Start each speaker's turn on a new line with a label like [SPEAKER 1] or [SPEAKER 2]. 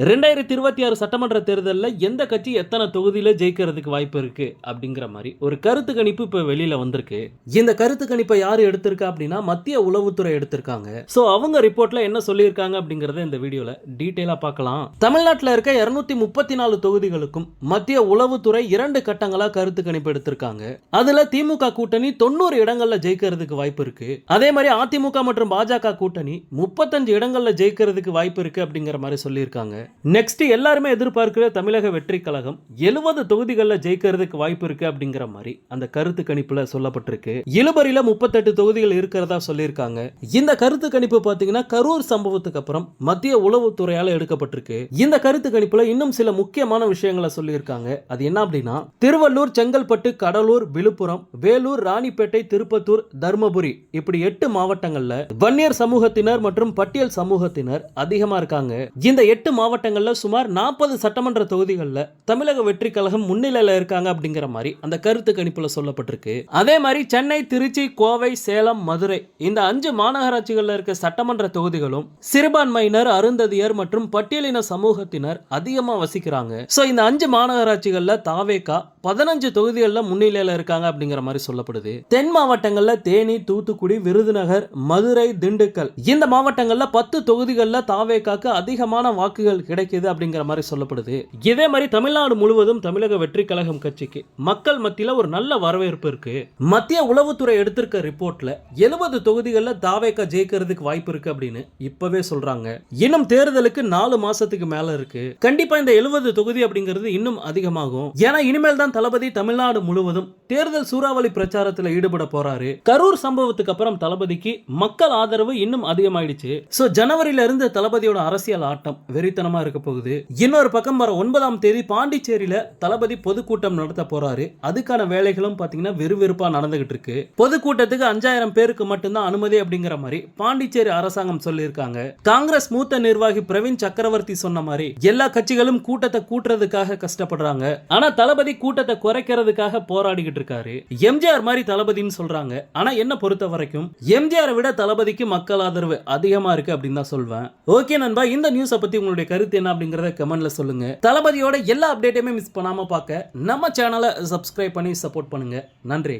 [SPEAKER 1] ரெண்டாயிரத்தி இருபத்தி ஆறு சட்டமன்ற தேர்தலில் எந்த கட்சி எத்தனை தொகுதியில் ஜெயிக்கிறதுக்கு வாய்ப்பு இருக்கு அப்படிங்கிற மாதிரி ஒரு கருத்து கணிப்பு இப்போ வெளியில வந்திருக்கு. இந்த கருத்து கணிப்பை யார் எடுத்திருக்கா அப்படின்னா மத்திய உளவுத்துறை எடுத்திருக்காங்க. ஸோ அவங்க ரிப்போர்ட்ல என்ன சொல்லியிருக்காங்க அப்படிங்கறத இந்த வீடியோல டீட்டெயிலாக பார்க்கலாம். தமிழ்நாட்டில் இருக்க இருநூத்தி முப்பத்தி நாலு தொகுதிகளுக்கும் மத்திய உளவுத்துறை இரண்டு கட்டங்களா கருத்து கணிப்பு எடுத்திருக்காங்க. அதுல திமுக கூட்டணி தொண்ணூறு இடங்கள்ல ஜெயிக்கிறதுக்கு வாய்ப்பு இருக்கு. அதே மாதிரி அதிமுக மற்றும் பாஜக கூட்டணி முப்பத்தஞ்சு இடங்கள்ல ஜெயிக்கிறதுக்கு வாய்ப்பு இருக்கு அப்படிங்கிற மாதிரி சொல்லியிருக்காங்க. நெக்ஸ்ட் எல்லாருமே எதிர்பார்க்கிற தமிழக வெற்றி கழகம் எழுபது தொகுதிகளில் ஜெயிக்கிறதுக்கு வாய்ப்பு இருக்கு அப்படிங்கிற மாதிரி அந்த கருத்து கணிப்புல சொல்லப்பட்டிருக்கு. இழுபறியில முப்பத்தெட்டு தொகுதிகள் இருக்கிறதா சொல்லியிருக்காங்க. இந்த கருத்து கணிப்பு பாத்தீங்கன்னா கரூர் சம்பவத்துக்கு அப்புறம் மத்திய உளவுத்துறையால எடுக்கப்பட்டிருக்கு. இந்த கருத்து கணிப்புல இன்னும் சில முக்கியமான விஷயங்களை சொல்லியிருக்காங்க. அது என்ன அப்படின்னா திருவள்ளூர் செங்கல்பட்டு கடலூர் விழுப்புரம் வேலூர் ராணிப்பேட்டை திருப்பத்தூர் தர்மபுரி இப்படி எட்டு மாவட்டங்கள்ல வன்னியர் சமூகத்தினர் மற்றும் பட்டியல் சமூகத்தினர் அதிகமா இருக்காங்க. இந்த எட்டு மாவட்ட மாவட்டங்களில் சுமார் நாற்பது சட்டமன்ற தொகுதிகளில் தமிழக வெற்றி கழகம் முன்னிலையில் இருக்காங்க அப்படிங்கிற மாதிரி அந்த கருத்து கணிப்புல சொல்லப்பட்டிருக்கு. அதே மாதிரி சென்னை திருச்சி கோவை சேலம் மதுரை இந்த அஞ்சு மாநகராட்சிகள்ல இருக்க சட்டமன்ற தொகுதிகளும் சிறுபான்மையினர் அருந்ததியர் மற்றும் பட்டியலின சமூகத்தினர் அதிகமா வசிக்கிறாங்க. சோ இந்த அஞ்சு மாநகராட்சிகள்ல தாவேகா பதினஞ்சு தொகுதிகளில் முன்னிலையில இருக்காங்க அப்படிங்கிற மாதிரி சொல்லப்படுது. தென் மாவட்டங்கள்ல தேனி தூத்துக்குடி விருதுநகர் மதுரை திண்டுக்கல். இந்த மாவட்டங்கள்ல பத்து தொகுதிகளில் தாவேகாக்கு அதிகமான வாக்குகள் கிடைக்குது அப்படிங்கிற மாதிரி சொல்லப்படுது. இதே மாதிரி தமிழ்நாடு முழுவதும் தமிழக வெற்றி கழகம் கட்சிக்கு மக்கள் மத்தியில ஒரு நல்ல வரவேற்பு இருக்கு. மத்திய உளவுத்துறை எடுத்திருக்க ரிப்போர்ட்ல எழுபது தொகுதிகளில் தாவேகா ஜெயிக்கிறதுக்கு வாய்ப்பு இருக்கு அப்படின்னு இப்பவே சொல்றாங்க. இன்னும் தேர்தலுக்கு நாலு மாசத்துக்கு மேல இருக்கு. கண்டிப்பா இந்த எழுபது தொகுதி அப்படிங்கிறது இன்னும் அதிகமாகும். ஏன்னா இனிமேல் தான் தளபதி தமிழ்நாடு முழுவதும் தேர்தல் சூறாவளி பிரச்சாரத்துல ஈடுபட போறாரு. கரூர் சம்பவத்துக்கு அப்புறம் தளபதிக்கு மக்கள் ஆதரவு இன்னும் அதிகமாயிடுச்சு. சோ ஜனவரியில இருந்து தளபதியோட அரசியல் ஆட்டம் வெறித்தனமா இருக்க போகுது. இன்னொரு பக்கம் வர ஒன்பதாம் தேதி பாண்டிச்சேரியில தளபதி பொதுக்கூட்டம் நடத்த போறாரு. அதுக்கான வேலைகளும் பாத்தீங்கன்னா விறுவிறுப்பா நடந்துகிட்டு இருக்கு. பொதுக்கூட்டத்துக்கு அஞ்சாயிரம் பேருக்கு மட்டும்தான் அனுமதி அப்படிங்கிற மாதிரி பாண்டிச்சேரி அரசாங்கம் சொல்லியிருக்காங்க. காங்கிரஸ் மூத்த நிர்வாகி பிரவீன் சக்கரவர்த்தி சொன்ன மாதிரி எல்லா கட்சிகளும் கூட்டத்தை கூட்டுறதுக்காக கஷ்டப்படுறாங்க. ஆனா தளபதி கூட்டத்தை குறைக்கிறதுக்காக போராடிக்கிட்டு இருக்காரு. எம்ஜிஆர் மாதிரி தளபதின்னு சொல்றாங்க. ஆனா என்ன பொறுத்த வரைக்கும் எம்ஜிஆரை விட தளபதிக்கு மக்கள் ஆதரவு அதிகமா இருக்கு அப்படின்னு தான் சொல்வேன். ஓகே நண்பா இந்த நியூஸை பத்தி உங்களுடைய கருத்து என்ன அப்படிங்கறத கமெண்ட்ல சொல்லுங்க. தளபதியோட எல்லா அப்டேட்டையுமே மிஸ் பண்ணாம பார்க்க நம்ம சேனலை சப்ஸ்கிரைப் பண்ணி சப்போர்ட் பண்ணுங்க. நன்றி.